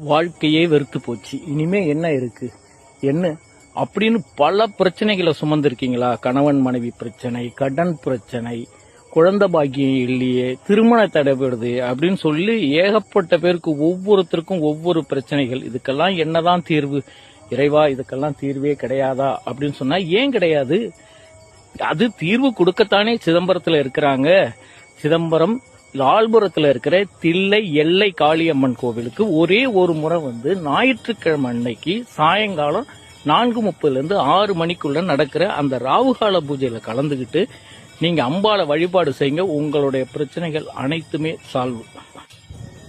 வாழ்க்கையே வெறுத்து போச்சு. இனிமே என்ன இருக்கு? என்ன? அப்படின்னு பல பிரச்சனைகளை சுமந்திருக்கீங்களா? கணவன் மனைவி பிரச்சனை கடன் பிரச்சனை குழந்தை பாக்கியம் இல்லையே திருமண தடைபடுது அப்படின்னு சொல்லி ஏகப்பட்ட பேருக்கு ஒவ்வொருத்தருக்கும் ஒவ்வொரு பிரச்சனைகள். இதுக்கெல்லாம் என்னதான் தீர்வு? இறைவா இதுக்கெல்லாம் தீர்வே கிடையாதா? அப்படின்னு சொன்னா ஏன் கிடையாது? அது தீர்வு கொடுக்கத்தானே சிதம்பரத்துல இருக்கிறாங்க. சிதம்பரம் லால்புரத்தில் இருக்கிற தில்லை எல்லை காளியம்மன் கோவிலுக்கு ஒரே ஒரு முறை வந்து ஞாயிற்றுக்கிழமை அன்னைக்கு சாயங்காலம் நான்கு முப்பதுலேருந்து ஆறு மணிக்குள்ள நடக்கிற அந்த ராவுகால பூஜையில் கலந்துக்கிட்டு நீங்கள் அம்பாளை வழிபாடு செய்யுங்க. உங்களுடைய பிரச்சனைகள் அனைத்துமே சால்வ்.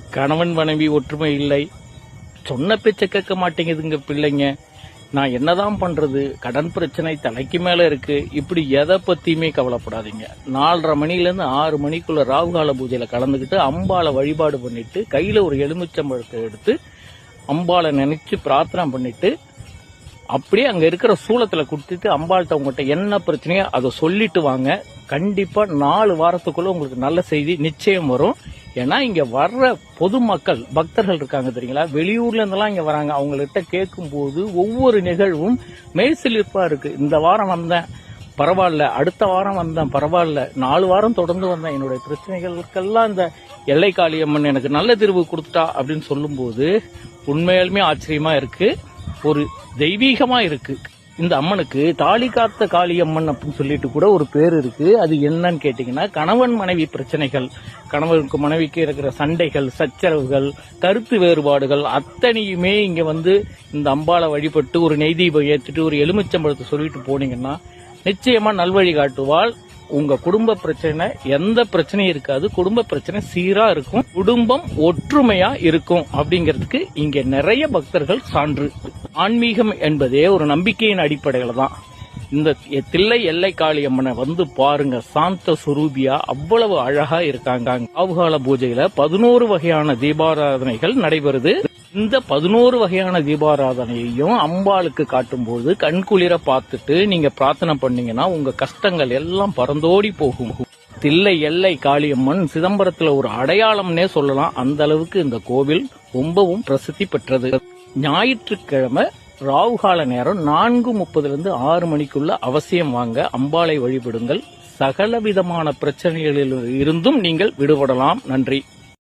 கணவன் மனைவி ஒற்றுமை இல்லை. சொன்ன பேச்ச கேட்க மாட்டேங்குதுங்க பிள்ளைங்க. நான் என்னதான் பண்றது? கடன் பிரச்சனை தலைக்கு மேல இருக்கு. இப்படி எதை பத்தியுமே கவலைப்படாதீங்க. நாலரை மணில இருந்து ஆறு மணிக்குள்ள ராகுகால பூஜையில கலந்துக்கிட்டு அம்பாளை வழிபாடு பண்ணிட்டு கையில ஒரு எலுமிச்சம்பழத்தை எடுத்து அம்பாளை நினைச்சு பிரார்த்தனை பண்ணிட்டு அப்படியே அங்க இருக்கிற சூளத்துல கொடுத்துட்டு அம்பாள்கிட்ட உங்ககிட்ட என்ன பிரச்சனையோ அதை சொல்லிட்டு வாங்க. கண்டிப்பா நாலு வாரத்துக்குள்ள உங்களுக்கு நல்ல செய்தி நிச்சயம் வரும். ஏன்னா இங்க வர்ற பொதுமக்கள் பக்தர்கள் இருக்காங்க தெரியுங்களா? வெளியூர்ல இருந்தெல்லாம் இங்க வராங்க. அவங்கள்ட்ட கேட்கும் போது ஒவ்வொரு நிகழ்வும் மெய்சிலிர்ப்பா இருக்கு. இந்த வாரம் வந்தேன் பரவாயில்ல. அடுத்த வாரம் வந்தேன் பரவாயில்ல. நாலு வாரம் தொடர்ந்து வந்தேன். என்னுடைய பிரச்சனைகளுக்கெல்லாம் இந்த எல்லை காளியம்மன் எனக்கு நல்ல தீர்வு கொடுத்துட்டா அப்படின்னு சொல்லும்போது உண்மையாலுமே ஆச்சரியமா இருக்கு. ஒரு தெய்வீகமா இருக்கு. இந்த அம்மனுக்கு தாலி காத்த காளியம்மன் அப்படின்னு சொல்லிட்டு கூட ஒரு பேர் இருக்கு. அது என்னன்னு கேட்டீங்கன்னா கணவன் மனைவி பிரச்சனைகள். கணவனுக்கு மனைவிக்கு இருக்கிற சண்டைகள் சச்சரவுகள் கருத்து வேறுபாடுகள் அத்தனையுமே இங்க வந்து இந்த அம்பாளை வழிபட்டு ஒரு நெய் தீபம் ஏற்றிட்டு ஒரு எலுமிச்சம்பழத்தை சொல்லிட்டு போனீங்கன்னா நிச்சயமா நல்வழி காட்டுவாள். உங்க குடும்ப பிரச்சனை எந்த பிரச்சனையும் இருக்காது. குடும்ப பிரச்சனை சீரா இருக்கும். குடும்பம் ஒற்றுமையா இருக்கும் அப்படிங்கிறதுக்கு இங்க நிறைய பக்தர்கள் சான்று. ஆன்மீகம் என்பதே ஒரு நம்பிக்கையின் அடிப்படையில் தான். இந்த தில்லை எல்லை காளியம்மனை வந்து பாருங்க சாந்த சுரூபியா அவ்வளவு அழகா இருக்காங்க ஆவுகால பூஜையில பதினோரு வகையான தீபாராதனைகள் நடைபெறுது. இந்த பதினோரு வகையான தீபாராதனையையும் அம்பாளுக்கு காட்டும்போது கண்குளிர பார்த்துட்டு நீங்க பிரார்த்தனை பண்ணீங்கன்னா உங்க கஷ்டங்கள் எல்லாம் பறந்தோடி போகும். தில்லை எல்லை காளியம்மன் சிதம்பரத்துல ஒரு அடையாளம்னே சொல்லலாம். அந்த அளவுக்கு இந்த கோவில் ரொம்பவும் பிரசித்தி பெற்றது. ஞாயிற்றுக்கிழமை ராவுகால நேரம் நான்கு முப்பதுலேருந்து ஆறு மணிக்குள்ள அவசியம் வாங்க அம்பாளை வழிபடுங்கள். சகல விதமான பிரச்சனைகளில் இருந்தும் நீங்கள் விடுபடலாம். நன்றி.